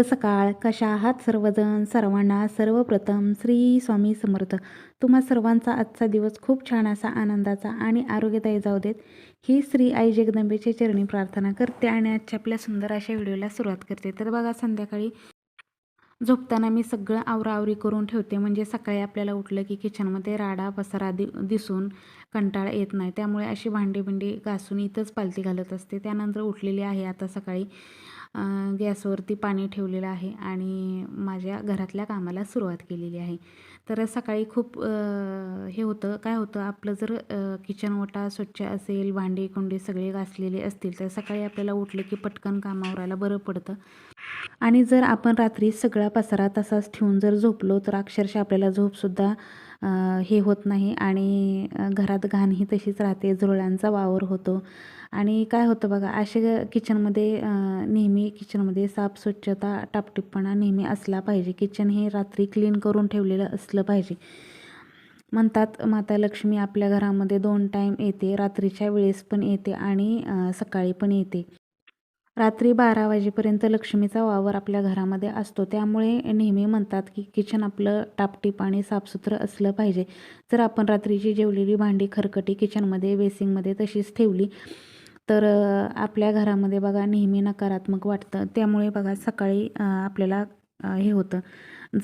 शुभ सकाळ कशा आहात सर्वजण? सर्वांना सर्वप्रथम श्री स्वामी समर्थ. तुम्हा सर्वांचा आजचा दिवस खूप छान असा आनंदाचा आणि आरोग्यदायी जाऊ देत. ही श्री आई जगदंबेच्या चरणी प्रार्थना करते आणि आजच्या आपल्या सुंदर अशा व्हिडिओला सुरुवात करते. तर बघा संध्याकाळी झोपताना मी सगळं आवराआवरी करून ठेवते. म्हणजे सकाळी आपल्याला उठलं की किचनमध्ये राडा पसारा दि दिसून कंटाळा येत नाही. त्यामुळे अशी भांडी बिंडी घासून इथंच पालती घालत असते. त्यानंतर उठलेली आहे. आता सकाळी गॅसवरती पाणी ठेवलेलं आहे आणि माझ्या घरातल्या कामाला सुरुवात केलेली आहे. तर सकाळी खूप हे होतं काय होतं आपलं जर किचन ओटा स्वच्छ असेल भांडी कुंडी सगळे घासलेले असतील तर सकाळी आपल्याला उठलं की पटकन कामावरायला बरं पडतं. आणि जर आपण रात्री सगळा पसारा तसाच ठेवून जर झोपलो तर अक्षरशः आपल्याला झोपसुद्धा हे होत नाही आणि घरात घाणही तशीच राहते झुरळांचा वावर होतो. आणि काय होतं बघा असे किचनमध्ये नेहमी किचनमध्ये साफ स्वच्छता टापटीपणा नेहमी असला पाहिजे. किचन हे रात्री क्लीन करून ठेवलेलं असलं पाहिजे. म्हणतात माता लक्ष्मी आपल्या घरामध्ये दोन टाईम येते रात्रीच्या वेळेस पण येते आणि सकाळी पण येते. रात्री बारा वाजेपर्यंत लक्ष्मीचा वावर आपल्या घरामध्ये असतो. त्यामुळे नेहमी म्हणतात की किचन आपलं टापटीप आणि साफसुथरं असलं पाहिजे. जर आपण रात्रीची जेवलेली भांडी खरकटी किचनमध्ये बेसिंगमध्ये तशीच ठेवली तर आपल्या घरामध्ये बघा नेहमी नकारात्मक वाटतं. त्यामुळे बघा सकाळी आपल्याला हे होतं.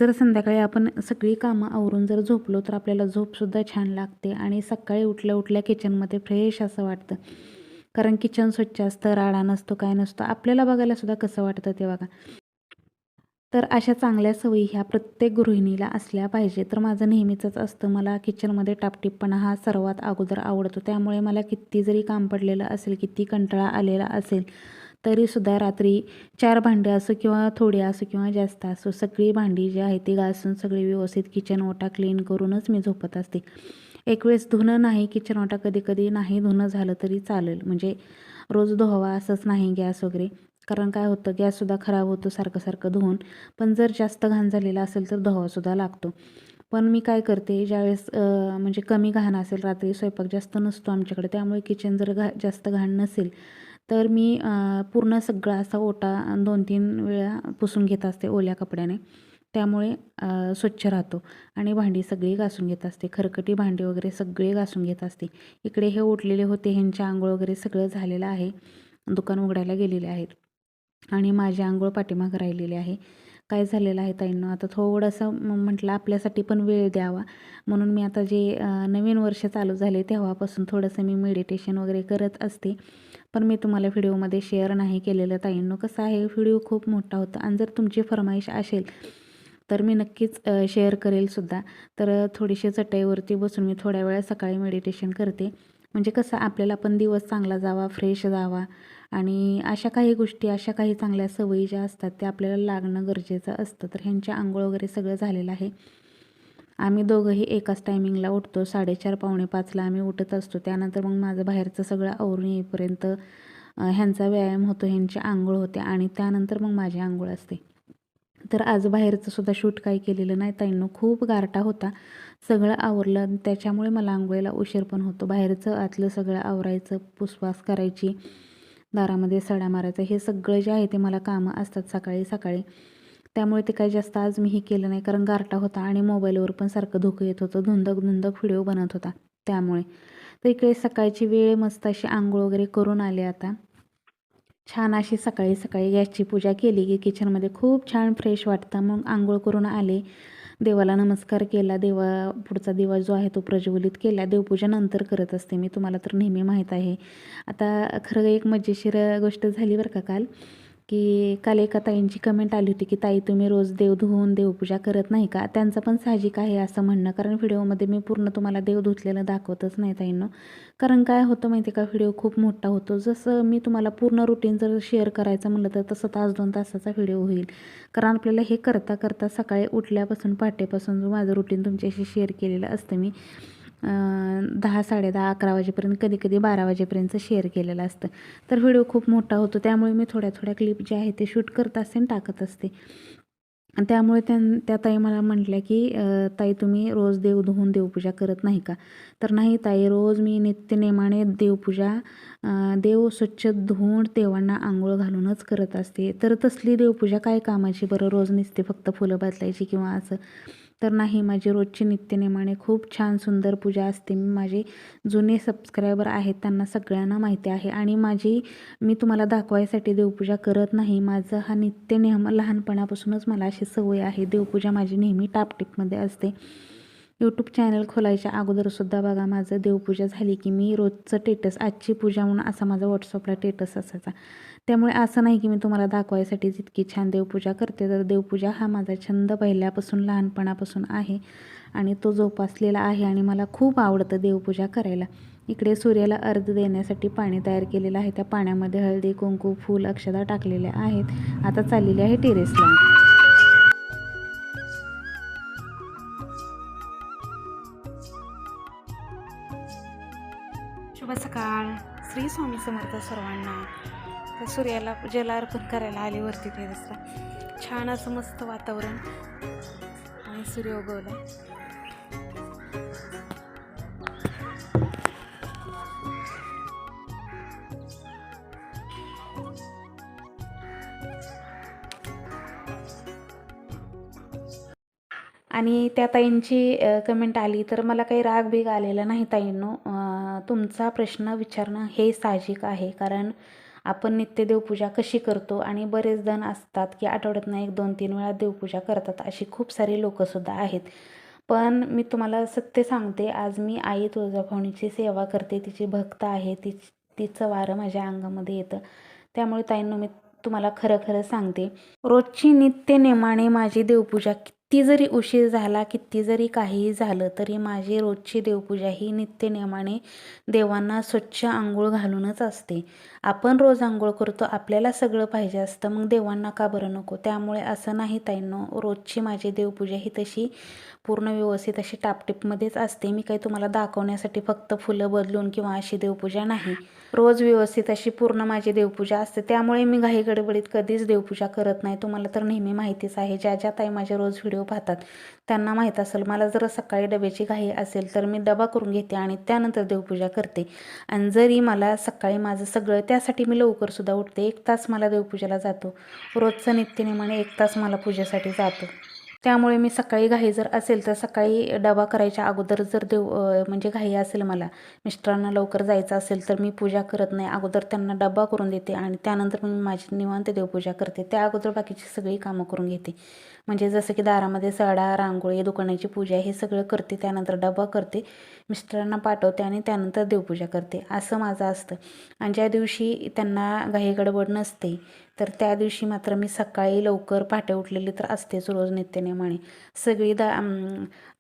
जर संध्याकाळी आपण सगळी कामं आवरून जर झोपलो तर आपल्याला झोपसुद्धा छान लागते आणि सकाळी उठल्या उठल्या किचनमध्ये फ्रेश असं वाटतं. कारण किचन स्वच्छ असतं राडा नसतो काय नसतो. आपल्याला बघायला सुद्धा कसं वाटतं ते बघा. तर अशा चांगल्या सवयी ह्या प्रत्येक गृहिणीला असल्या पाहिजे. तर माझं नेहमीचंच असतं. मला किचनमध्ये टापटीपणा हा सर्वात अगोदर आवडतो. त्यामुळे मला किती जरी काम पडलेलं असेल किती कंटाळा आलेला असेल तरीसुद्धा रात्री चार भांडी असो किंवा थोडी असो किंवा जास्त असो सगळी भांडी जी आहे ती घासून सगळी व्यवस्थित किचन ओटा क्लीन करूनच मी झोपत असते. एक वेळेस धुणं नाही किचन ओटा कधी कधी नाही धुणं झालं तरी चालेल. म्हणजे रोज धुवा असंच नाही गॅस वगैरे. कारण काय होतं गॅससुद्धा खराब होतो सारखं सारखं धुवून. पण जर जास्त घाण झालेला असेल तर धुवासुद्धा लागतो. पण मी काय करते ज्यावेळेस म्हणजे कमी घाण असेल रात्री स्वयंपाक जास्त नसतो आमच्याकडे त्यामुळे किचन जर घा जास्त घाण नसेल तर मी पूर्ण सगळा असा ओटा दोन तीन वेळा पुसून घेत असते ओल्या कपड्याने. त्यामुळे स्वच्छ राहतो. आणि भांडी सगळी घासून घेत असते. खरकटी भांडी वगैरे सगळे घासून घेत असते. इकडे हे उठलेले होते. ह्यांचे आंघोळ वगैरे सगळं झालेलं आहे. दुकान उघडायला गेलेले आहेत. आणि माझी आंघोळ पाठीमागं राहिलेली आहे. काय झालेलं आहे ताईंना? आता थोडंसं म्हटलं आपल्यासाठी पण वेळ द्यावा. म्हणून मी आता जे नवीन वर्ष चालू झाले तेव्हापासून थोडंसं मी मेडिटेशन वगैरे करत असते. पण मी तुम्हाला व्हिडिओमध्ये शेअर नाही केलेलं ताईंनो. कसं आहे? व्हिडिओ खूप मोठा होता. आणि जर तुमची फरमाईश असेल तर मी नक्कीच शेअर करेल सुद्धा. तर थोडीशी चटईवरती बसून मी थोड्या वेळा सकाळी मेडिटेशन करते. म्हणजे कसं आपल्याला पण दिवस चांगला जावा फ्रेश जावा. आणि अशा काही गोष्टी अशा काही चांगल्या सवयी ज्या असतात त्या आपल्याला लागणं गरजेचं असतं. तर ह्यांच्या आंघोळ वगैरे सगळं झालेलं आहे. आम्ही दोघंही एकाच टायमिंगला उठतो. साडेचार पावणे पाचला आम्ही उठत असतो. त्यानंतर मग माझं बाहेरचं सगळं आवरून येईपर्यंत ह्यांचा व्यायाम होतो. ह्यांची आंघोळ होते आणि त्यानंतर मग माझी आंघोळ असते. तर आज बाहेरचं सुद्धा शूट काही केलेलं नाही. ताईंनो खूप गारटा होता. सगळं आवरलं आणि त्याच्यामुळे मला आंघोळीला उशीर पण होतो. बाहेरचं आतलं सगळं आवरायचं पुसवास करायची दारामध्ये सडा मारायचा हे सगळं जे आहे ते मला कामं असतात सकाळी सकाळी. त्यामुळे ते काही जास्त आज मी हे केलं नाही कारण गारटा होता आणि मोबाईलवर पण सारखं धुकं येत होतं. धुंदक धुंदक व्हिडिओ बनत होता त्यामुळे. तर इकडे सकाळची वेळ मस्त अशी आंघोळ वगैरे करून आले आता. छान अशी सकाळी सकाळी गॅसची पूजा केली. की किचनमध्ये खूप छान फ्रेश वाटतं. मग आंघोळ करून आले. देवाला नमस्कार केला. देवा पुढचा दिवा जो आहे तो प्रज्वलित केला. देवपूजा नंतर करत असते. मी तुम्हाला तर नेहमी माहीत आहे. आता खरं एक मजेशीर गोष्ट झाली बरं का काल. की काल एका ताईंची कमेंट आली होती की ताई तुम्ही रोज देव धुवून देवपूजा करत नाही का? त्यांचं पण साहजिक आहे असं म्हणणं. कारण व्हिडिओमध्ये मी पूर्ण तुम्हाला देव धुतलेलं दाखवतच नाही ताईंनो. कारण काय होतं माहिती आहे का व्हिडिओ खूप मोठा होतो. जसं मी तुम्हाला पूर्ण रुटीन जर शेअर करायचं म्हणलं तर तसं तास दोन तासाचा व्हिडिओ होईल. कारण आपल्याला हे करता करता सकाळी उठल्यापासून पहाटेपासून जो माझं रुटीन तुमच्याशी शेअर केलेलं असतं मी. दहा साडेदहा अकरा वाजेपर्यंत कधी कधी बारा वाजेपर्यंत शेअर केलेलं असतं. तर व्हिडिओ खूप मोठा होतो. त्यामुळे मी थोड्या थोड्या क्लिप जे आहे ते शूट करत असते आणि टाकत असते. त्यामुळे त्या त्या ताई मला म्हटल्या की ताई तुम्ही रोज देव धुवून देवपूजा करत नाही का? तर नाही ताई रोज मी नित्यनेमाने देवपूजा देव स्वच्छ धुवून देवांना आंघोळ घालूनच करत असते. तर तसली देवपूजा काय कामाची? बरं रोज निसते फक्त फुलं बदलायची किंवा असं? तर नाही माझी रोजची नित्यनेमाने खूप छान सुंदर पूजा असते. मी माझे जुने सबस्क्रायबर आहेत त्यांना सगळ्यांना माहिती आहे आणि माझी मी तुम्हाला दाखवायसाठी देवपूजा करत नाही. माझं हा नित्यनेम लहानपणापासूनच मला अशी सवय आहे. देवपूजा माझी नेहमी टापटीपमध्ये असते. यूट्यूब चॅनल खोलायच्या अगोदरसुद्धा बघा माझं देवपूजा झाली की मी रोजचं टेटस आजची पूजा म्हणून असा माझा व्हॉट्सअपला टेटस असायचा. त्यामुळे असं नाही की मी तुम्हाला दाखवायसाठी जितकी छान देवपूजा करते तर देवपूजा हा माझा छंद पहिल्यापासून लहानपणापासून आहे आणि तो जोपासलेला आहे आणि मला खूप आवडतं देवपूजा करायला. इकडे सूर्याला अर्ध देण्यासाठी पाणी तयार केलेलं आहे. त्या पाण्यामध्ये हळदी कुंकू फूल अक्षदा टाकलेल्या आहेत. आता चाललेली आहे टेरेसला शुभ सकाळ. श्री स्वामी समर्थ सर्वांना. त्या सूर्याला जल अर्पण करायला आली वरती ते दसरा छान असं मस्त वातावरण. आणि सूर्य उगवला. आणि त्या ताईंची कमेंट आली तर मला काही राग बीग आलेला नाही ताईंनो. तुमचा प्रश्न विचारणं हे साहजिक आहे. कारण आपण नित्य देवपूजा कशी करतो आणि बरेच जण असतात की आठवड्यातनं एक दोन तीन वेळा देवपूजा करतात अशी खूप सारी लोकंसुद्धा आहेत. पण मी तुम्हाला सत्य सांगते आज मी आई तुळजाभवानीची सेवा करते तिची भक्त आहे ती तिचं वारं माझ्या अंगामध्ये येतं. त्यामुळे ताईंनो मी तुम्हाला खरं खरं सांगते रोजची नित्य नेमाने माझी देवपूजा किती जरी उशीर झाला किती जरी काहीही झालं तरी माझी रोजची देवपूजा ही नित्यनियमाने देवांना स्वच्छ आंघोळ घालूनच असते. आपण रोज आंघोळ करतो आपल्याला सगळं पाहिजे असतं मग देवांना का बरं नको? त्यामुळे असं नाही ताईंनो रोजची माझी देवपूजा ही तशी पूर्ण व्यवस्थित अशी टापटीपमध्येच असते. मी काही तुम्हाला दाखवण्यासाठी फक्त फुलं बदलून किंवा अशी देवपूजा नाही. रोज व्यवस्थित अशी पूर्ण माझी देवपूजा असते. त्यामुळे मी घाई गडबडीत कधीच देवपूजा करत नाही. तुम्हाला तर नेहमी माहितीच आहे ज्या ज्या ताई माझे रोज व्हिडिओ पाहतात त्यांना माहीत असेल मला जर सकाळी डब्याची घाई असेल तर मी डबा करून घेते आणि त्यानंतर देवपूजा करते. आणि जरी मला सकाळी माझं सगळं त्यासाठी मी लवकरसुद्धा उठते. एक तास मला देवपूजेला जातो. रोजचं नित्यनेमाने एक तास मला पूजेसाठी जातो. त्यामुळे मी सकाळी घाई जर असेल तर सकाळी डबा करायच्या अगोदर जर देव म्हणजे घाई असेल मला मिस्टरांना लवकर जायचं असेल तर मी पूजा करत नाही. अगोदर त्यांना डबा करून देते आणि त्यानंतर मी माझी निवांत देवपूजा करते. त्या अगोदर बाकीची सगळी कामं करून घेते. म्हणजे जसं की दारामध्ये सडा रांगोळी दुकानाची पूजा हे सगळं करते. त्यानंतर डबा करते मिस्टरांना पाठवते आणि त्यानंतर देवपूजा करते. असं माझं असतं. आणि ज्या दिवशी त्यांना घाई गडबड नसते तर त्या दिवशी मात्र मी सकाळी लवकर पहाटे उठलेली तर असतेच रोज नित्यनेमाने सगळी दा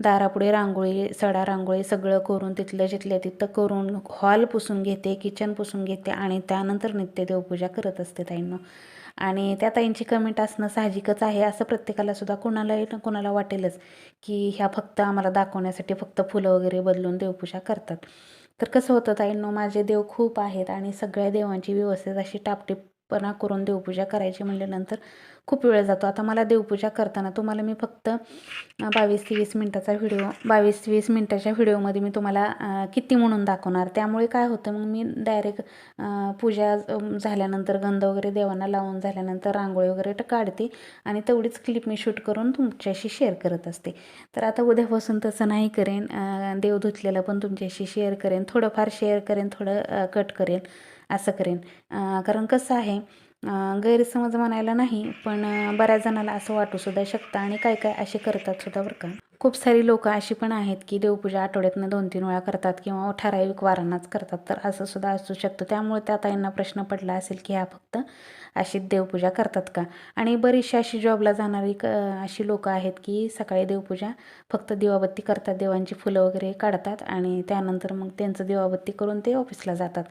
दारापुढे रांगोळी सडा रांगोळी सगळं करून तिथलं जिथल्या तिथं करून हॉल पुसून घेते किचन पुसून घेते आणि त्यानंतर नित्य देवपूजा करत असते ताईंनो. आणि त्या ताईंची कमेंट असणं साहजिकच आहे असं प्रत्येकाला सुद्धा कोणालाही ना कोणाला वाटेलच की ह्या फक्त आम्हाला दाखवण्यासाठी फक्त फुलं वगैरे बदलून देवपूजा करतात. तर कसं होतं ताईंनो माझे देव खूप आहेत आणि सगळ्या देवांची व्यवस्थित अशी टापटीप पणा करून देवपूजा करायची म्हणल्यानंतर खूप वेळ जातो. आता मला देवपूजा करताना तुम्हाला मी फक्त बावीस ते वीस मिनटाचा व्हिडिओ बावीस ते वीस मिनटाच्या व्हिडिओमध्ये मी तुम्हाला किती म्हणून दाखवणार? त्यामुळे काय होतं मग मी डायरेक्ट पूजा झाल्यानंतर गंध वगैरे देवांना लावून झाल्यानंतर रांगोळी वगैरे काढते आणि तेवढीच क्लिप मी शूट करून तुमच्याशी शेअर करत असते. तर आता उद्यापासून तसं नाही करेन देव धुतलेलं पण तुमच्याशी शेअर करेन थोडंफार शेअर करेन थोडं कट करेन. असं करेन. कारण कसं आहे गैरसमज म्हणायला नाही पण बऱ्याच जणाला असं वाटूसुद्धा शकतं आणि काय काय असे करतात सुद्धा बरं का. खूप सारी लोकं अशी पण आहेत की देवपूजा आठवड्यातनं दोन तीन वेळा करतात किंवा ठराविक वारांनाच करतात. तर असं सुद्धा असू शकतं. त्यामुळे त्या ताईंना प्रश्न पडला असेल की ह्या फक्त अशी देवपूजा करतात का? आणि बरीचशी अशी जॉबला जाणारी क अशी लोकं आहेत की सकाळी देवपूजा फक्त दिवाबत्ती करतात देवांची फुलं वगैरे काढतात आणि त्यानंतर मग त्यांचं दिवाबत्ती करून ते ऑफिसला जातात.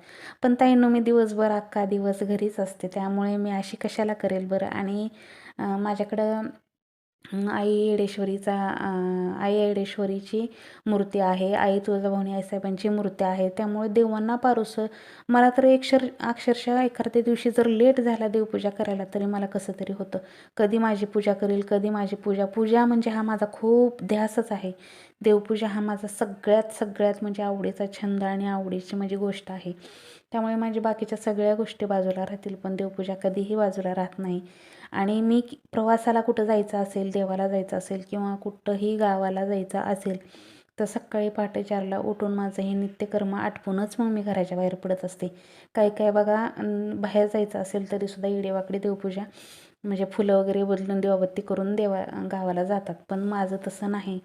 पण ताईंनो मी दिवसभर अख्खा दिवस घरीच असते. त्यामुळे मी अशी कशाला करेल बरं? आणि माझ्याकडं आई येडेश्वरीचा आई येडेश्वरीची मूर्ती आहे. आई तुळजाभवानी आईसाहेबांची मूर्ती आहे. त्यामुळे देवांना पारुसं मला तर अक्षर अक्षरशः एखाद्या दिवशी जर लेट झाला देवपूजा करायला तरी मला कसं तरी होतं. कधी माझी पूजा करेल कधी माझी पूजा. पूजा म्हणजे हा माझा खूप ध्यासच आहे. देवपूजा हा माझा सगळ्यात सगळ्यात म्हणजे आवडीचा छंद आणि आवडीची माझी गोष्ट आहे. त्यामुळे माझी बाकीच्या सगळ्या गोष्टी बाजूला राहतील पण देवपूजा कधीही बाजूला राहत नाही. आणि मी प्रवासाला कुठं जायचं असेल देवाला जायचं असेल किंवा कुठंही गावाला जायचं असेल तर सकाळी पहाटे चारला उठून माझं हे नित्यकर्म आटपूनच मग मी घराच्या बाहेर पडत असते. काही काय बघा बाहेर जायचं असेल तरीसुद्धा इडेवाकडे देवपूजा म्हणजे फुलं वगैरे बदलून देवाबत्ती करून देवा गावाला जातात. पण माझं तसं नाही.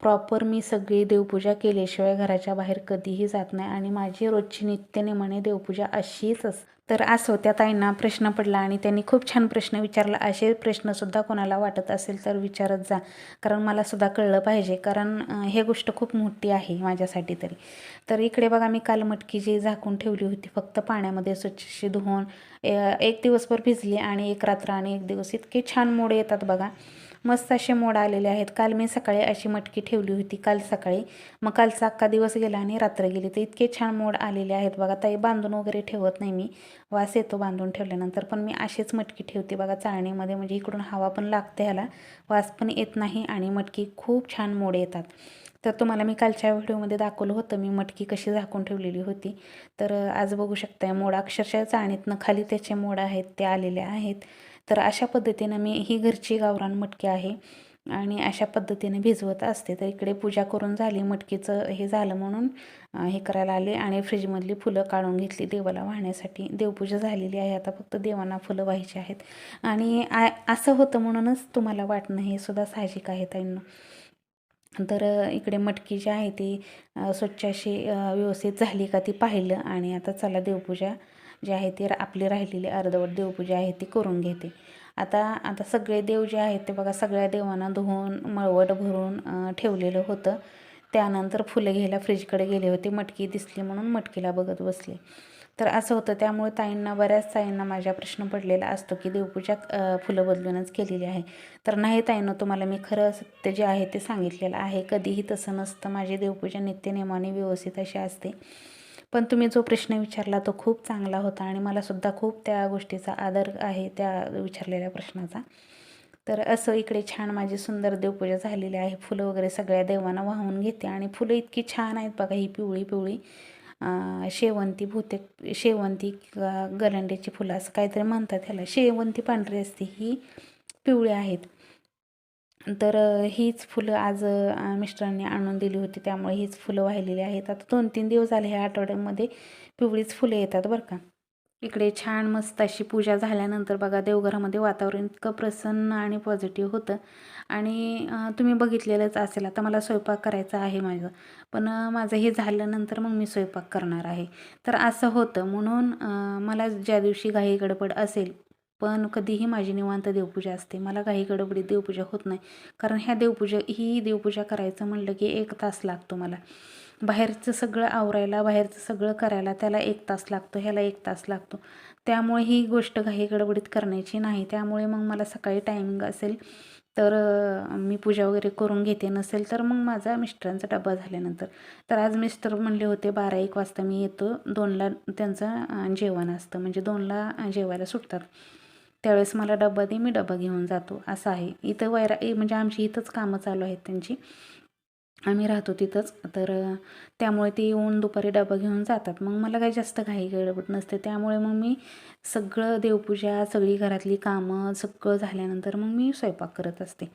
प्रॉपर मी सगळी देवपूजा केल्याशिवाय घराच्या बाहेर कधीही जात नाही आणि माझी रोजची नित्यनेमाने देवपूजा अशीच अस तर असो त्या ताईंना प्रश्न पडला आणि त्यांनी खूप छान प्रश्न विचारला. असे प्रश्नसुद्धा कोणाला वाटत असेल तर विचारत जा. कारण मला सुद्धा कळलं पाहिजे. कारण हे गोष्ट खूप मोठी आहे माझ्यासाठी तरी. तर इकडे बघा मी काल मटकी जी झाकून ठेवली होती फक्त पाण्यामध्ये स्वच्छशी धुवून एक दिवसभर भिजली आणि एक रात्र आणि एक दिवस इतके छान मोड येतात बघा. मस्त असे मोड आलेले आहेत. काल मी सकाळी अशी मटकी ठेवली होती. काल सकाळी. मग कालचा अख्खा दिवस गेला आणि रात्र गेली. तर इतके छान मोड आलेले आहेत बघा. ताई बांधून वगैरे ठेवत नाही मी. वास येतो बांधून ठेवल्यानंतर. पण मी अशीच मटकी ठेवते बघा चाळणीमध्ये. म्हणजे इकडून हवा पण लागते ह्याला. वास पण येत नाही आणि मटकी खूप छान मोड येतात. तर तुम्हाला मी कालच्या व्हिडिओमध्ये दाखवलं होतं. मी मटकी कशी झाकून ठेवलेली होती. तर आज बघू शकताय मोड अक्षरशः चाळणीतनं खाली त्याचे मोड आहेत ते आलेले आहेत. तर अशा पद्धतीनं मी ही घरची गावरान मटकी आहे आणि अशा पद्धतीने भिजवत असते. तर इकडे पूजा करून झाली मटकीचं हे झालं म्हणून हे करायला आले आणि फ्रीजमधली फुलं काढून घेतली. देवाला वाहण्यासाठी देवपूजा झालेली आहे. आता फक्त देवांना फुलं व्हायची आहेत. आणि आ असं होतं म्हणूनच तुम्हाला वाटणं हे सुद्धा साहजिक आहे त्यांना तर इकडे मटकी जी आहे ती स्वच्छ अशी व्यवस्थित झाली का ती पाहिलं आणि आता चला देवपूजा जे आहे ती आपली राहिलेली अर्धवट देवपूजा आहे ती करून घेते. आता आता सगळे देव जे आहेत ते बघा सगळ्या देवांना धुवून मळवट भरून ठेवलेलं होतं. त्यानंतर फुलं घ्यायला फ्रीजकडे गेले होते. मटकी दिसली म्हणून मटकीला बघत बसले. तर असं होतं. त्यामुळे ताईंना बऱ्याच ताईंना माझ्या प्रश्न पडलेला असतो की देवपूजा फुलं बदलूनच केलेली आहे. तर नाही ताईनं तुम्हाला मी खरं सत्य जे आहे ते सांगितलेलं आहे. कधीही तसं नसतं. माझी देवपूजा नित्यनेमाने व्यवस्थित अशी असते. पण तुम्ही जो प्रश्न विचारला तो खूप चांगला होता आणि मला सुद्धा खूप त्या गोष्टीचा आदर आहे त्या विचारलेल्या प्रश्नाचा. तर असं इकडे छान माझी सुंदर देवपूजा झालेली आहे. फुलं वगैरे सगळ्या देवांना वाहून घेते आणि फुलं इतकी छान आहेत बघा ही पिवळी पिवळी शेवंती बहुतेक शेवंती किंवा गलंड्याची फुलं असं काहीतरी म्हणतात ह्याला. शेवंती पांढरी असते ही पिवळी आहेत. तर हीच फुलं आज मिस्टरांनी आणून दिली होती. त्यामुळे हीच फुलं वाहिलेली आहेत. आता दोन तीन दिवस झाले ह्या आठवड्यामध्ये पिवळीच फुलं येतात बरं का. इकडे छान मस्त अशी पूजा झाल्यानंतर बघा देवघरामध्ये वातावरण इतकं प्रसन्न आणि पॉझिटिव्ह होतं. आणि तुम्ही बघितलेलंच असेल. आता मला स्वयंपाक करायचा आहे माझं. पण माझं हे झाल्यानंतर मग मी स्वयंपाक करणार आहे. तर असं होतं. म्हणून मला ज्या दिवशी घाई गडबड असेल पण कधीही माझी निवांत देवपूजा असते. मला काही गडबडीत देवपूजा होत नाही. कारण ह्या देवपूजा ही देवपूजा करायचं म्हणलं की एक तास लागतो मला. बाहेरचं सगळं आवरायला बाहेरचं सगळं करायला त्याला एक तास लागतो ह्याला एक तास लागतो. त्यामुळे ही गोष्ट घाई गडबडीत करण्याची नाही. त्यामुळे मग मला सकाळी टायमिंग असेल तर मी पूजा वगैरे करून घेते. नसेल तर मग माझा मिस्टरांचा डबा झाल्यानंतर. तर आज मिस्टर म्हणले होते बारा एक वाजता मी येतो. दोनला त्यांचं जेवण असतं. म्हणजे दोनला जेवायला सुटतात. त्यावेळेस मला डबा दे मी डबा घेऊन जातो. असं आहे. इथं वैरा म्हणजे आमची इथंच कामं चालू आहेत त्यांची. आम्ही राहतो तिथंच. तर त्यामुळे ते येऊन दुपारी डबा घेऊन जातात. मग मला काही जास्त घाई गडबड नसते. त्यामुळे मग मी सगळं देवपूजा सगळी घरातली कामं सगळं झाल्यानंतर मग मी स्वयंपाक करत असते.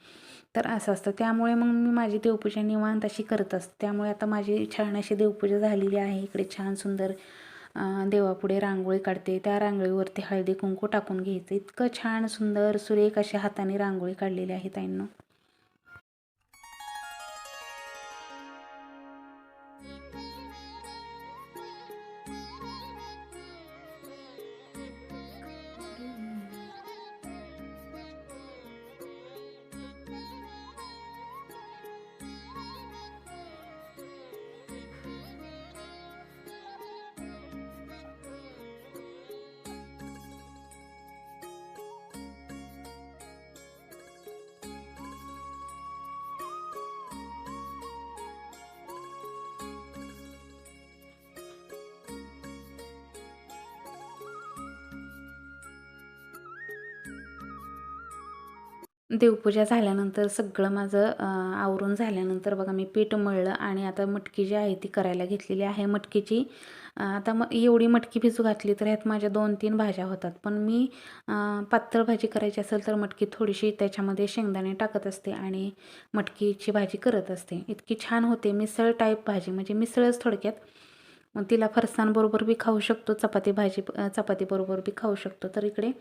तर असं असतं. त्यामुळे मग मी माझी देवपूजा निवांत अशी करत असते. त्यामुळे आता माझी छान अशी देवपूजा झालेली आहे. इकडे छान सुंदर देवापुढे रांगोळी काढते. त्या रांगोळीवरती हळदी कुंकू टाकून घ्यायचं. इतकं छान सुंदर सुरेख अशा हाताने रांगोळी काढलेली आहे ताईंनो. देवपूजा झाल्यानंतर सगळं माझं आवरून झाल्यानंतर बघा मी पीठ मळलं आणि आता मटकी जी आहे ती करायला घेतलेली आहे. मटकीची आता मग एवढी मटकी भिजू घातली तर ह्यात माझ्या दोन तीन भाज्या होतात. पण मी पातळ भाजी करायची असेल तर मटकी थोडीशी त्याच्यामध्ये शेंगदाणे टाकत असते आणि मटकीची भाजी करत असते. इतकी छान होते मिसळ टाईप भाजी म्हणजे मिसळच थोडक्यात. मग तिला फरसाणबरोबर बी खाऊ शकतो चपाती भाजी चपातीबरोबर बी खाऊ शकतो. तर इकडे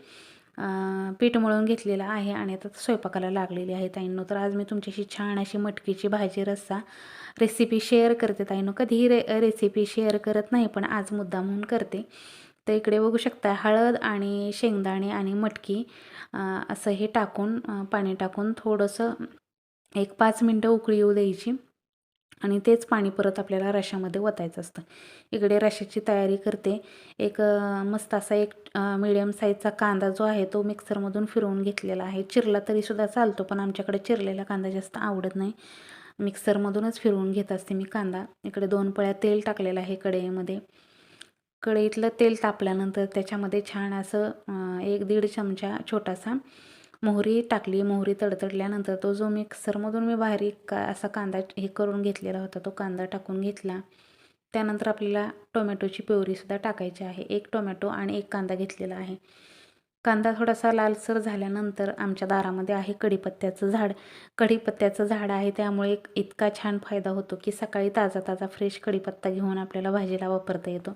पीठ मळून घेतलेलं आहे आणि आता स्वयंपाकाला लागलेली आहे. ताईंनो तर आज मी तुमच्याशी छान अशी मटकीची भाजी रस्सा रेसिपी शेअर करते. ताईंनो कधीही रे रेसिपी शेअर करत नाही पण आज मुद्दा म्हणून करते. तर इकडे बघू शकता हळद आणि शेंगदाणे आणि मटकी असं हे टाकून पाणी टाकून थोडंसं एक पाच मिनटं उकळी येऊ द्यायची. आणि तेच पाणी परत आपल्याला रशामध्ये ओतायचं असतं. इकडे रशाची तयारी करते. एक मस्त असा एक मिडियम साईजचा कांदा जो आहे तो मिक्सरमधून फिरवून घेतलेला आहे. चिरला तरीसुद्धा चालतो पण आमच्याकडे चिरलेला कांदा जास्त आवडत नाही. मिक्सरमधूनच फिरवून घेत असते मी कांदा. इकडे दोन पळ्या तेल टाकलेलं आहे कढईमध्ये. कढईतलं तेल तापल्यानंतर त्याच्यामध्ये छान असं एक दीड चमचा छोटासा मोहरी टाकली मोहरी तडतडल्यानंतर तो जो मिक्सरमधून मी बारीक का असा कांदा हे करून घेतलेला होता तो कांदा टाकून घेतला. त्यानंतर आपल्याला टोमॅटोची प्युरीसुद्धा टाकायची आहे. एक टोमॅटो आणि एक कांदा घेतलेला आहे. कांदा थोडासा लालसर झाल्यानंतर आमच्या दारामध्ये आहे कढीपत्त्याचं झाड. कढीपत्त्याचं झाड आहे त्यामुळे एक इतका छान फायदा होतो की सकाळी ताजा ताजा फ्रेश कढीपत्ता घेऊन आपल्याला भाजीला वापरता येतो.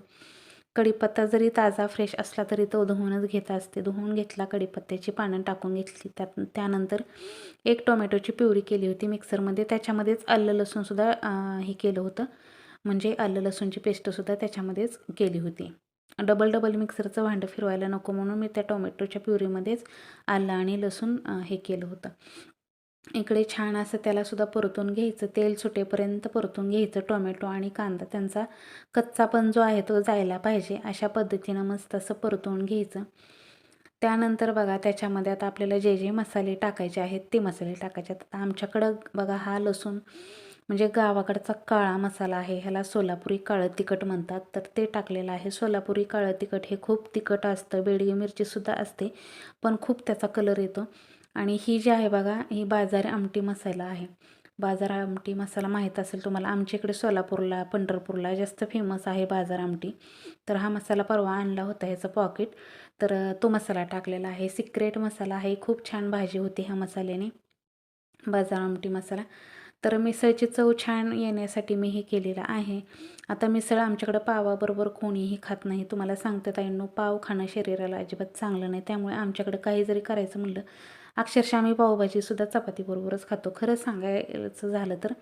कढीपत्ता जरी ताजा फ्रेश असला तरी तो धुवूनच घेत असते. धुवून घेतला कढीपत्त्याची पानं टाकून घेतली. त्यात त्यानंतर एक टोमॅटोची प्युरी केली होती मिक्सरमध्ये. त्याच्यामध्येच आलं लसूणसुद्धा हे केलं होतं. म्हणजे आलं लसूणची पेस्टसुद्धा त्याच्यामध्येच केली होती. डबल डबल मिक्सरचं भांडं फिरवायला नको म्हणून मी त्या टोमॅटोच्या प्युरीमध्येच आलं आणि लसूण हे केलं होतं. इकडे छान असं त्यालासुद्धा परतून घ्यायचं तेल सुटेपर्यंत परतून घ्यायचं टोमॅटो आणि कांदा. त्यांचा कच्चा पण जो आहे तो जायला पाहिजे अशा पद्धतीनं मस्त असं परतून घ्यायचं. त्यानंतर बघा त्याच्यामध्ये आता आपल्याला जे जे मसाले टाकायचे आहेत ते मसाले टाकायचे आहेत. आता आमच्याकडं बघा हा लसूण म्हणजे गावाकडचा काळा मसाला आहे ह्याला सोलापुरी काळं तिखट म्हणतात. तर ते टाकलेलं आहे. सोलापुरी काळं तिखट हे खूप तिखट असतं बेडगी मिरचीसुद्धा असते पण खूप त्याचा कलर येतो. आणि ही जी आहे बघा ही बाजार आमटी मसाला आहे. बाजार आमटी मसाला माहीत असेल तुम्हाला आमच्या इकडे सोलापूरला पंढरपूरला जास्त फेमस आहे बाजार आमटी. तर हा मसाला परवा आणला होता ह्याचं पॉकेट तर तो मसाला टाकलेला आहे. सिक्रेट मसाला आहे. खूप छान भाजी होती ह्या मसाल्याने. बाजार आमटी मसाला. तर मिसळची चव छान येण्यासाठी मी हे केलेलं आहे. आता मिसळ आमच्याकडं पावाबरोबर कोणीही खात नाही. तुम्हाला सांगते ताईंनो पाव खाणं शरीराला अजिबात चांगलं नाही. त्यामुळे आमच्याकडं काही जरी करायचं म्हणलं अक्षरशः आम्ही पावभाजीसुद्धा चपातीबरोबरच खातो. खरं सांगायचं झालं तर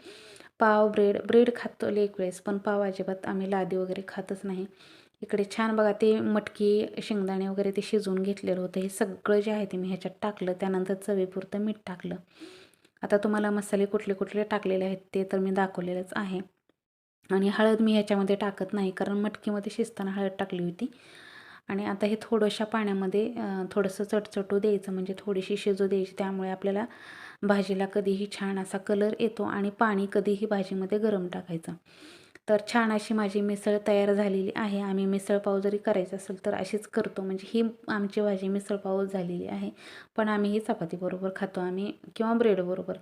पाव ब्रेड ब्रेड खातो एक वेळेस पण पाव अजिबात आम्ही लादी वगैरे खातच नाही. इकडे छान बघा ते मटकी शेंगदाणे वगैरे ते शिजवून घेतलेलं होतं. हे सगळं जे आहे ते मी ह्याच्यात टाकलं. त्यानंतर चवीपुरतं मीठ टाकलं. आता तुम्हाला मसाले कुठले कुठले टाकलेले आहेत ते तर मी दाखवलेलंच आहे. आणि हळद मी ह्याच्यामध्ये टाकत नाही कारण मटकीमध्ये शिजताना हळद टाकली होती. आणि आता हे थोडंशा पाण्यामध्ये थोडंसं चटचटू द्यायचं म्हणजे थोडीशी शिजू द्यायची. त्यामुळे आपल्याला भाजीला कधीही छान असा कलर येतो आणि पाणी कधीही भाजीमध्ये गरम टाकायचं. तर छान अशी माझी मिसळ तयार झालेली आहे. आम्ही मिसळपाव जरी करायचं असेल तर अशीच करतो. म्हणजे ही आमची भाजी मिसळपाव झालेली आहे. पण आम्ही ही चपातीबरोबर खातो आम्ही किंवा ब्रेडबरोबर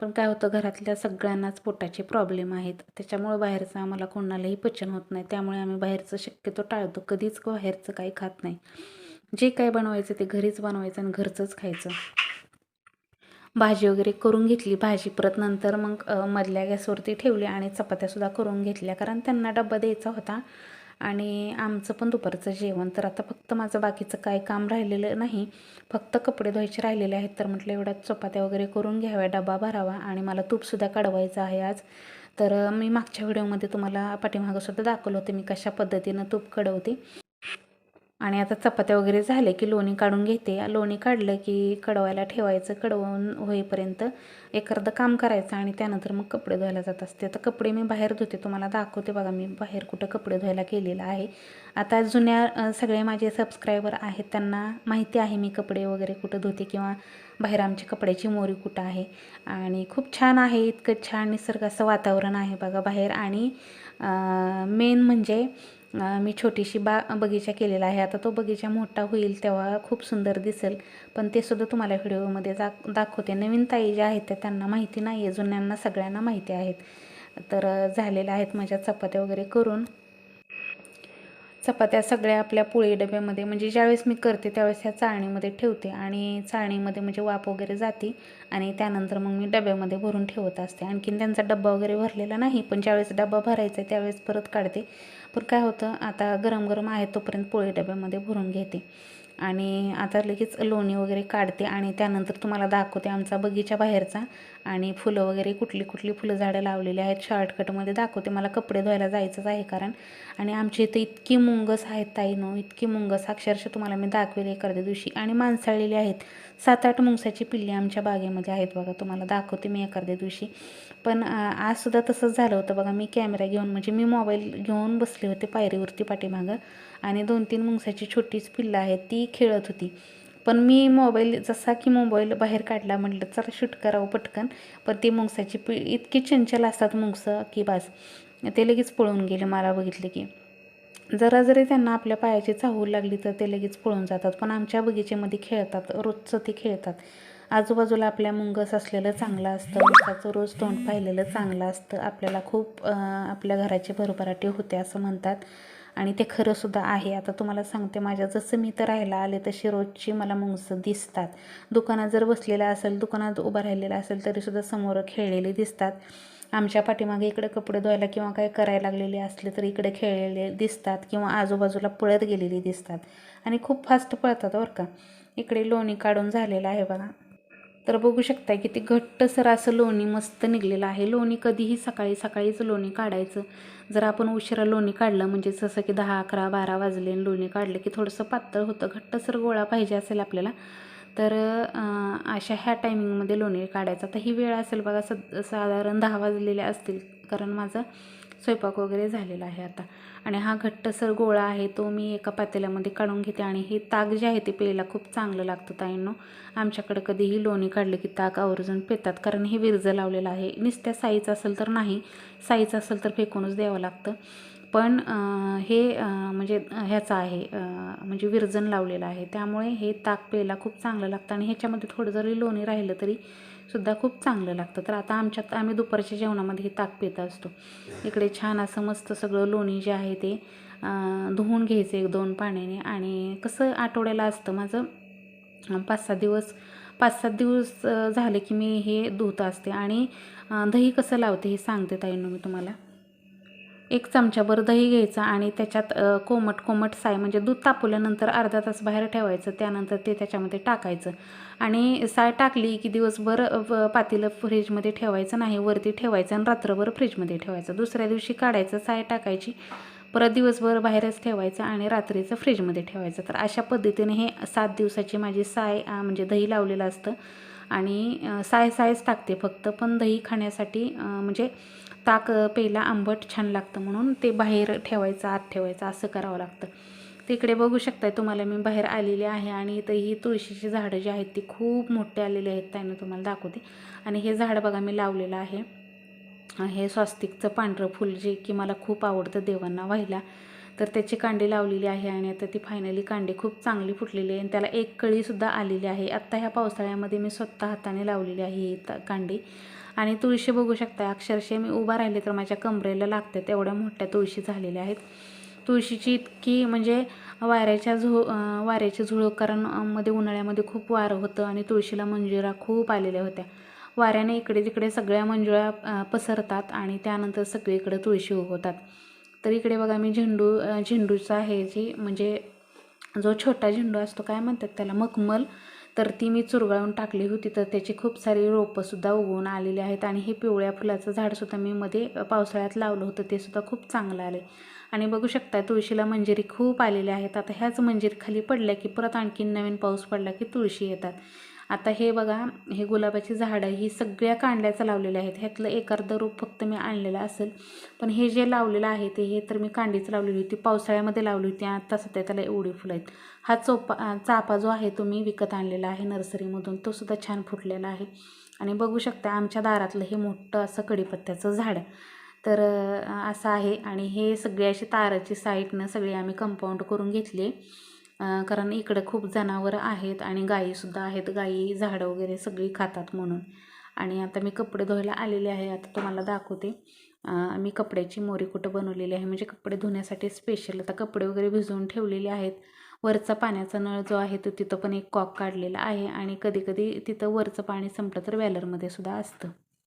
पण काय होतं घरातल्या सगळ्यांनाच पोटाचे प्रॉब्लेम आहेत. त्याच्यामुळं बाहेरचं आम्हाला कोणालाही पचन होत नाही. त्यामुळे आम्ही बाहेरचं शक्यतो टाळतो. कधीच बाहेरचं काही खात नाही. जे काय बनवायचं ते घरीच बनवायचं आणि घरचंच खायचं. भाजी वगैरे करून घेतली भाजी परत नंतर मग मधल्या गॅसवरती ठेवली आणि चपात्यासुद्धा करून घेतल्या. कारण त्यांना डब्बा द्यायचा होता. आणि आमचं पण दुपारचं जेवण. तर आता फक्त माझं बाकीचं काय काम राहिलेलं नाही फक्त कपडे धुवायचे राहिलेले आहेत. तर म्हटलं एवढ्या चपात्या वगैरे करून घ्याव्या डबा भरावा आणि मला तूपसुद्धा काढवायचं आहे आज. तर मी मागच्या व्हिडिओमध्ये तुम्हाला पाठीमागंसुद्धा दाखवलं होतं मी कशा पद्धतीनं तूप कडवते. आणि आता चपात्या वगैरे झाले की लोणी काढून घेते. लोणी काढलं की कडवायला ठेवायचं. कडवून होईपर्यंत एक काम करायचं आणि त्यानंतर मग कपडे धुवायला जात असते. आता कपडे मी बाहेर धुते. तुम्हाला दाखवते बघा मी बाहेर कुठं कपडे धुवायला केलेलं आहे. आता जुन्या सगळे माझे सबस्क्रायबर आहेत. त्यांना माहिती आहे मी कपडे वगैरे कुठं धुते किंवा बाहेर आमची कपड्याची मोरी कुठं आहे. आणि खूप छान आहे. इतकं छान निसर्गाचं वातावरण आहे बघा बाहेर. आणि मेन म्हणजे मी छोटीशी बा बगीचा केलेला आहे. आता तो बगीचा मोठा होईल तेव्हा खूप सुंदर दिसेल. पण ते सुद्धा तुम्हाला व्हिडिओमध्ये जा दाखवते. नवीन ताई ज्या आहेत त्या त्यांना माहिती नाही आहे जुन्यांना सगळ्यांना माहिती आहेत. तर झालेल्या आहेत माझ्या चपात्या वगैरे करून. चपात्या सगळ्या आपल्या पोळी डब्यामध्ये म्हणजे ज्यावेळेस मी करते त्यावेळेस ह्या चाळणीमध्ये ठेवते आणि चाळणीमध्ये म्हणजे वाफ वगैरे जाते आणि त्यानंतर मग मी डब्यामध्ये भरून ठेवत असते. आणखीन त्यांचा डब्बा वगैरे भरलेला नाही पण ज्यावेळेस डब्बा भरायचा आहे त्यावेळेस परत काढते. पण काय होतं आता गरम गरम आहे तोपर्यंत पोळी डब्यामध्ये भरून घेते. आणि आता लगेच लोणी वगैरे काढते आणि त्यानंतर तुम्हाला दाखवते आमचा बगीचा बाहेरचा. आणि फुलं वगैरे कुठली कुठली फुलं झाडं लावलेली आहेत. शॉर्टकटमध्ये दाखवते मला कपडे धुवायला जायचंच आहे कारण. आणि आमच्या इथं इतकी मुंगस आहेत ताईनो इतकी मुंगस. अक्षरशः तुम्हाला मी दाखवेल एखाद्या दिवशी. आणि माणसाळलेली आहेत. सात आठ मुंगसाची पिल्ली आमच्या बागेमध्ये आहेत बघा. तुम्हाला दाखवते मी एखाद्या दिवशी. पण आज सुद्धा तसंच झालं होतं बघा. मी कॅमेरा घेऊन म्हणजे मी मोबाईल घेऊन बसले होते पायरीवरती पाठीमागं. आणि दोन तीन मुंगसाची छोटीच पिल्लं आहेत ती खेळत होती. पण मी मोबाईल जसा की मोबाईल बाहेर काढला म्हटलं चला शूट करावं पटकन. पण ती मुंगसाची पि इतकी चंचल असतात मुंगसं की बास ते लगेच पळून गेले मला बघितले की. जरा जरी त्यांना आपल्या पायाची चाहूल लागली तर ते लगेच पळून जातात. पण आमच्या बगीचेमध्ये खेळतात रोजचं ते खेळतात. आजूबाजूला आपल्या मुंगस असलेलं चांगलं असतं मुंगाचं रोज तोंड पाहिलेलं चांगलं असतं. आपल्याला खूप आपल्या घराची भरभराटी होते असं म्हणतात. आणि ते खरंसुद्धा आहे. आता तुम्हाला सांगते माझ्या जसं मी तर राहायला आले तशी रोजची मला मुंगसं दिसतात. दुकानात जर बसलेलं असेल दुकानात उभं राहिलेला असेल तरीसुद्धा समोर खेळलेले दिसतात. आमच्या पाठीमागे इकडे कपडे धुवायला किंवा काय करायला लागलेले असले तर इकडे खेळलेले दिसतात किंवा आजूबाजूला पळत गेलेली दिसतात. आणि खूप फास्ट पळतात बरं का. इकडे लोणी काढून झालेलं आहे बघा. तर बघू शकता किती घट्टसर असं लोणी मस्त निघलेलं आहे. लोणी कधीही सकाळी सकाळीच लोणी काढायचं. जर आपण उशिरा लोणी काढलं म्हणजे जसं की दहा अकरा बारा वाजले आणि लोणी काढलं की थोडंसं पातळ होतं घट्टसर गोळा पाहिजे असेल आपल्याला तर अशा ह्या टायमिंगमध्ये लोणी काढायचं. आता ही वेळ असेल बघा स साधारण दहा वाजलेल्या असतील. कारण माझं स्वयंपाक वगैरे झालेला आहे आता. आणि हा घट्टसर गोळा आहे तो मी एका पातेल्यामध्ये काढून घेते आणि हे ताक जे आहे ते प्यायला खूप चांगलं लागतं ताईंनो. आमच्याकडे कधीही लोणी काढलं की ताक आवर्जून पितात कारण हे विरजं लावलेलं आहे. नुसत्या साईचं असेल तर नाही साईचं असेल तर फेकूनच द्यावं लागतं. पण हे म्हणजे ह्याचं आहे म्हणजे विरजन लावलेलं आहे. त्यामुळे हे ताक प्यायला खूप चांगलं लागतं आणि ह्याच्यामध्ये थोडं जरी लोणी राहिलं तरी सुद्धा खूप चांगलं लागतं. तर आता आमच्यात आम्ही दुपारच्या जेवणामध्ये हे ताक पित असतो. इकडे छान असं मस्त सगळं लोणी जे आहे ते धुवून घ्यायचं एक दोन पाण्याने. आणि कसं आठवड्याला असतं माझं पाच सात दिवस पाच सात दिवस झाले की मी हे धुत असते. आणि दही कसं लावते हे सांगते ताईंनो मी तुम्हाला. एक चमचाभर दही घ्यायचं आणि त्याच्यात कोमट कोमट साय म्हणजे दूध तापवल्यानंतर अर्धा तास बाहेर ठेवायचं. त्यानंतर ते त्याच्यामध्ये टाकायचं. आणि साय टाकली की दिवसभर पातेलं फ्रीजमध्ये ठेवायचं नाही. वरती ठेवायचं आणि रात्रभर फ्रीजमध्ये ठेवायचं. दुसऱ्या दिवशी काढायचं साय टाकायची. परत दिवसभर बाहेरच ठेवायचं आणि रात्रीचं फ्रीजमध्ये ठेवायचं. तर अशा पद्धतीने हे सात दिवसाची माझी साय म्हणजे दही लावलेलं असतं. आणि साय सायच टाकते फक्त. पण दही खाण्यासाठी म्हणजे ताक प्यायला आंबट छान लागतं म्हणून ते बाहेर ठेवायचं आत ठेवायचं असं करावं लागतं. तिकडे बघू शकताय तुम्हाला मी बाहेर आलेली आहे आणि इथं ही तुळशीची झाडं जी आहेत ती खूप मोठी आलेली आहेत त्यानं तुम्हाला दाखवते. आणि हे झाड बघा मी लावलेलं आहे. हे स्वस्तिकचं पांढरं फूल जे की मला खूप आवडतं देवांना व्हायला. तर त्याची कांडी लावलेली आहे आणि आता ती फायनली कांडी खूप चांगली फुटलेली आहे आणि त्याला एक कळीसुद्धा आलेली आहे. आत्ता ह्या पावसाळ्यामध्ये मी स्वतः हाताने लावलेली आहे ही कांडी. आणि तुळशी बघू शकता अक्षरशः मी उभा राहिले तर माझ्या कमरेला लागते. तेवढ्या मोठ्या तुळशी झालेल्या आहेत. तुळशीची इतकी म्हणजे वाऱ्याच्या झु वाऱ्याचे झुळूक कारण मध्ये उन्हाळ्यामध्ये खूप वारं होतं आणि तुळशीला मंजुळा खूप आलेल्या होत्या. वाऱ्याने इकडे तिकडे सगळ्या मंजुळा पसरतात आणि त्यानंतर सगळीकडे तुळशी उगवतात. तर इकडे बघा मी झेंडू झेंडूचा आहे जी म्हणजे जो छोटा झेंडू असतो काय म्हणतात त्याला? मखमल. तर ती मी चुरगाळून टाकली होती. तर त्याची खूप सारी रोपंसुद्धा उगवून आलेली आहेत आणि हे पिवळ्या फुलाचं झाडसुद्धा मी मध्ये पावसाळ्यात लावलं होतं. ते सुद्धा खूप चांगलं आले आणि बघू शकता तुळशीला मंजिरी खूप आलेल्या आहेत. आता ह्याच मंजिरी खाली पडल्या की परत आणखी नवीन पाऊस पडला की तुळशी येतात. आता हे बघा हे गुलाबाची झाडं ही सगळ्या कांड्याचं लावलेल्या आहेत. ह्यातलं एक अर्धं रूप फक्त मी आणलेलं असेल. पण हे जे लावलेलं आहे ते हे तर मी कांडीच लावलेली होती. पावसाळ्यामध्ये लावली होती. आता सध्या त्याला एवढी फुलं आहेत. हा चोपा चापा जो आहे तो मी विकत आणलेला आहे नर्सरीमधून. तो सुद्धा छान फुटलेला आहे. आणि बघू शकता आमच्या दारातलं हे मोठं असं कडीपत्त्याचं झाड तर असं आहे. आणि हे सगळी अशी ताराची साईटनं सगळी आम्ही कंपाऊंड करून घेतली आहे. कारण इकडं खूप जनावरं आहेत आणि गायीसुद्धा आहेत. गायी झाडं वगैरे सगळी खातात म्हणून. आणि आता मी कपडे धुवायला आलेले आहे. आता तुम्हाला दाखवते. मी कपड्याची मोरी कुठं बनवलेली आहे. म्हणजे कपडे धुण्यासाठी स्पेशल आता कपडे वगैरे भिजवून ठेवलेले आहेत. वरचा पाण्याचा नळ जो आहे तो तिथं पण एक कॉक काढलेला आहे. आणि कधीकधी तिथं वरचं पाणी संपलं तर वॅलरमध्ये सुद्धा असतं.